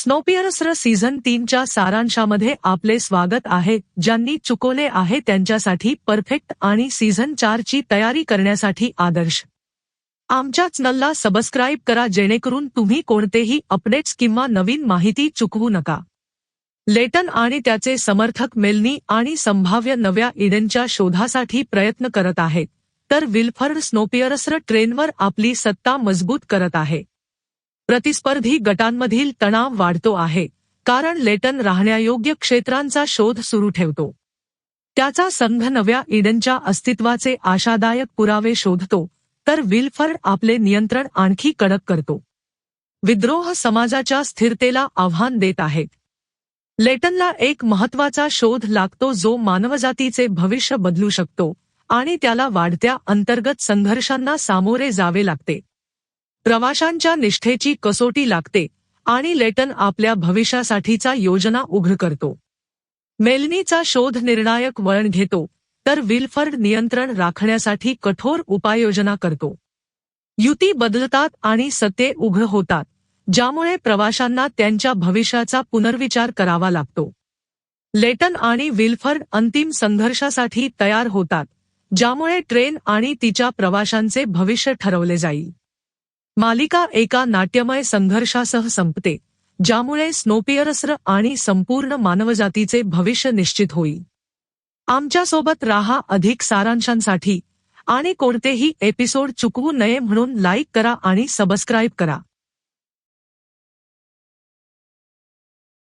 स्नोपियरसर season तीनच्या सारांशामध्ये आपले स्वागत आहे ज्यांनी चुकवले आहे त्यांच्यासाठी परफेक्ट आणि सीझन चारची तयारी करण्यासाठी आदर्श. आमच्या चॅनलला सबस्क्राईब करा जेणेकरून तुम्ही कोणतेही अपडेट्स किंवा नवीन माहिती चुकवू नका. लेटन आणि त्याचे समर्थक मेलनी आणि संभाव्य नव्या इडेनच्या शोधासाठी प्रयत्न करत आहेत तर विल्फर्ड स्नोपियर्सर ट्रेनवर आपली सत्ता मजबूत करत आहे. प्रतिस्पर्धी गटांमधील तणाव वाढतो आहे कारण लेटन राहण्यायोग्य क्षेत्रांचा शोध सुरू ठेवतो. त्याचा संघ नव्या इडनच्या अस्तित्वाचे आशादायक पुरावे शोधतो तर विल्फर्ड आपले नियंत्रण आणखी कडक करतो. विद्रोह समाजाच्या स्थिरतेला आव्हान देत आहेत. लेटनला एक महत्त्वाचा शोध लागतो जो मानवजातीचे भविष्य बदलू शकतो आणि त्याला वाढत्या अंतर्गत संघर्षांना सामोरे जावे लागते. प्रवाशांच्या निष्ठेची कसोटी लागते आणि लेटन आपल्या भविष्यासाठीचा योजना उघड करतो. मेलनीचा शोध निर्णायक वळण घेतो तर विल्फर्ड नियंत्रण राखण्यासाठी कठोर उपाययोजना करतो. युती बदलतात आणि सत्ते उघड होतात ज्यामुळे प्रवाशांना त्यांच्या भविष्याचा पुनर्विचार करावा लागतो. लेटन आणि विल्फर्ड अंतिम संघर्षासाठी तयार होतात ज्यामुळे ट्रेन आणि तिच्या प्रवाशांचे भविष्य ठरवले जाईल. मालिका एका नाट्यमय संघर्षासह संपते ज्यामुळे स्नोपियरस्र आणि संपूर्ण मानवजातीचे भविष्य निश्चित होईल. आमच्यासोबत राहा अधिक सारांशांसाठी आणि कोणतेही एपिसोड चुकवू नये म्हणून लाईक करा आणि सबस्क्राईब करा.